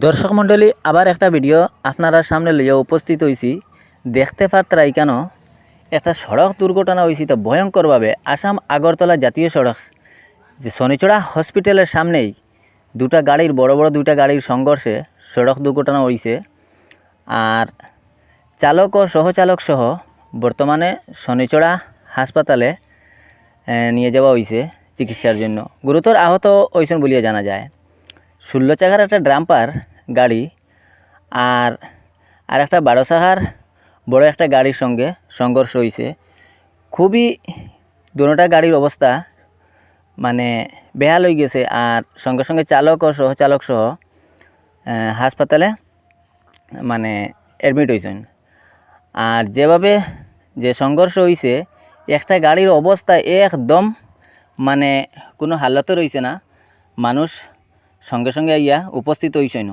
দর্শক মণ্ডলী, আবার একটা ভিডিও আপনারা সামনে লইয়া উপস্থিত হয়েছি দেখতে পারতারা কেন? একটা সড়ক দুর্ঘটনা হয়েছে তো ভয়ঙ্করভাবে। আসাম আগরতলা জাতীয় সড়ক। যে শনিচড়া হসপিটালের সামনেই দুটা গাড়ির, বড় বড় দুইটা গাড়ির সংঘর্ষে সড়ক দুর্ঘটনা হয়েছে আর চালক ও সহচালক সহ বর্তমানে শনিচড়া হাসপাতালে নিয়ে যাওয়া হয়েছে চিকিৎসার জন্য। গুরুতর আহত হয়েছেন বলিয়া জানা যায়। ষোলো চাকার একটা ড্রাম্পার গাড়ি আর আর একটা বারো চাকার বড় একটা গাড়ির সঙ্গে সংঘর্ষ হয়েছে খুবই দুটা গাড়ির অবস্থা মানে বেহাল হয়ে গেছে আর সঙ্গে সঙ্গে চালক ও সহচালক সহ হাসপাতালে মানে অ্যাডমিট হয়েছেন আর যেভাবে যে সংঘর্ষ হয়েছে একটা গাড়ির অবস্থা একদম মানে কোনো হালতে রয়েছে না। মানুষ সঙ্গে সঙ্গে আইয়া উপস্থিত হইসেন